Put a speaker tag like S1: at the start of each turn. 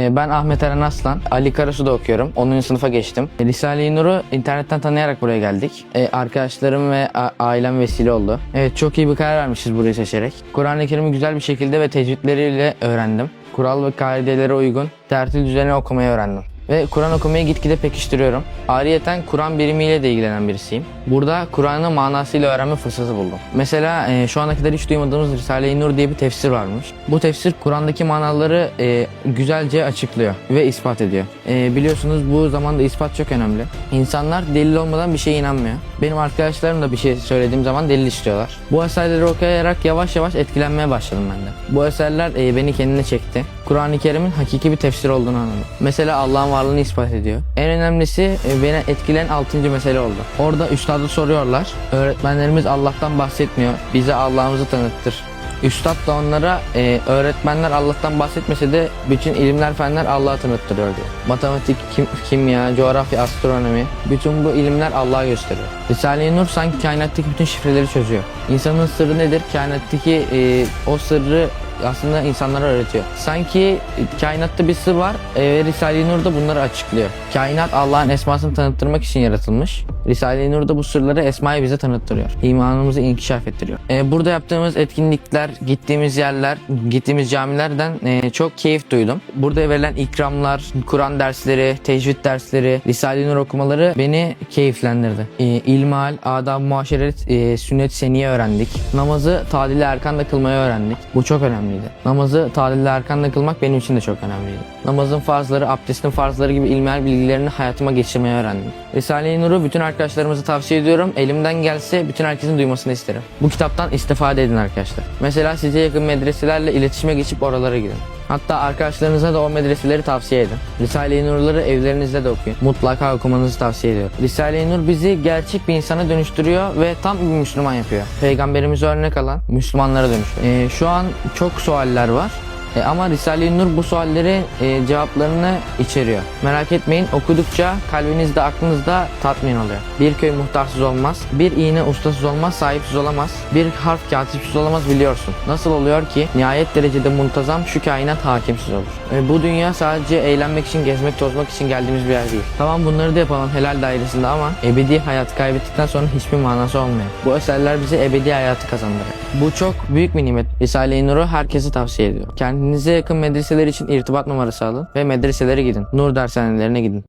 S1: Ee, Ben Ahmet Eren Aslan. Ali Karasu'da okuyorum. 10. sınıfa geçtim. E, Risale-i Nur'u internetten tanıyarak buraya geldik. Ee, Arkadaşlarım ve ailem vesile oldu. Evet çok iyi bir karar vermişiz burayı seçerek. Kur'an-ı Kerim'i güzel bir şekilde ve tecvidleriyle öğrendim. Kural ve kaidelere uygun tertil düzeni okumayı öğrendim. Ve Kur'an okumayı gitgide pekiştiriyorum. Ayrıyeten Kur'an birimiyle de ilgilenen birisiyim. Burada Kur'an'ı manasıyla öğrenme fırsatı buldum. Mesela e, şu ana kadar hiç duymadığımız Risale-i Nur diye bir tefsir varmış. Bu tefsir Kur'an'daki manaları e, güzelce açıklıyor ve ispat ediyor. E, biliyorsunuz bu zamanda ispat çok önemli. İnsanlar delil olmadan bir şeye inanmıyor. Benim arkadaşlarım da bir şey söylediğim zaman delil istiyorlar. Bu eserleri okuyarak yavaş yavaş etkilenmeye başladım ben de. Bu eserler e, beni kendine çekti. Kur'an-ı Kerim'in hakiki bir tefsir olduğunu anladım. Mesela Allah'ın varlığını ispat ediyor. En önemlisi e, beni etkileyen 6. mesele oldu. Orada üstadı soruyorlar. Öğretmenlerimiz Allah'tan bahsetmiyor. Bize Allah'ımızı tanıttır. Üstad da onlara e, öğretmenler Allah'tan bahsetmese de bütün ilimler fenler Allah'ı tanıttırıyor diyor. Matematik, kim- kimya, coğrafya, astronomi bütün bu ilimler Allah'a gösteriyor. Risale-i Nur sanki kainattaki bütün şifreleri çözüyor. İnsanın sırrı nedir? Kainattaki e, o sırrı aslında insanlara öğretiyor. Sanki kainatta bir sır var e, ve Risale-i Nur da bunları açıklıyor. Kainat Allah'ın esmasını tanıttırmak için yaratılmış. Risale-i Nur da bu sırları esmayı bize tanıttırıyor. İmanımızı inkişaf ettiriyor. E, burada yaptığımız etkinlikler, gittiğimiz yerler, gittiğimiz camilerden e, çok keyif duydum. Burada verilen ikramlar, Kur'an dersleri, tecvid dersleri, Risale-i Nur okumaları beni keyiflendirdi. E, ilmal, adab, muaşeret, e, sünnet seniye öğrendik. Namazı tadil erkanda kılmayı öğrendik. Bu çok önemliydi. Namazı tadil erkanda kılmak benim için de çok önemliydi. Namazın farzları, abdestin farzları gibi ilmihal bilgilerini hayatıma geçirmeyi öğrendim. Risale-i Nur'u bütün arkadaşlarımıza tavsiye ediyorum. Elimden gelse bütün herkesin duymasını isterim. Bu kitaptan istifade edin arkadaşlar. Mesela size yakın medreselerle iletişime geçip oralara gidin. Hatta arkadaşlarınıza da o medreseleri tavsiye edin. Risale-i Nur'ları evlerinizde de okuyun. Mutlaka okumanızı tavsiye ediyorum. Risale-i Nur bizi gerçek bir insana dönüştürüyor ve tam bir Müslüman yapıyor. Peygamberimize örnek alan Müslümanlara dönüştürüyor. Ee, şu an çok sualler var. E, ama Risale-i Nur bu sualleri e, cevaplarını içeriyor. Merak etmeyin okudukça kalbinizde aklınızda tatmin oluyor. Bir köy muhtarsız olmaz, bir iğne ustasız olmaz, sahipsiz olamaz, bir harf katipsiz olamaz biliyorsun. Nasıl oluyor ki nihayet derecede muntazam şu kainat hakimsiz olur. E, bu dünya sadece eğlenmek için, gezmek, tozmak için geldiğimiz bir yer değil. Tamam bunları da yapalım helal dairesinde ama ebedi hayat kaybettikten sonra hiçbir manası olmuyor. Bu eserler bize ebedi hayatı kazandırıyor. Bu çok büyük bir nimet. Risale-i Nur'u herkese tavsiye ediyorum. Kendinize yakın medreseler için irtibat numarası alın ve medreselere gidin. Nur dershanelerine gidin.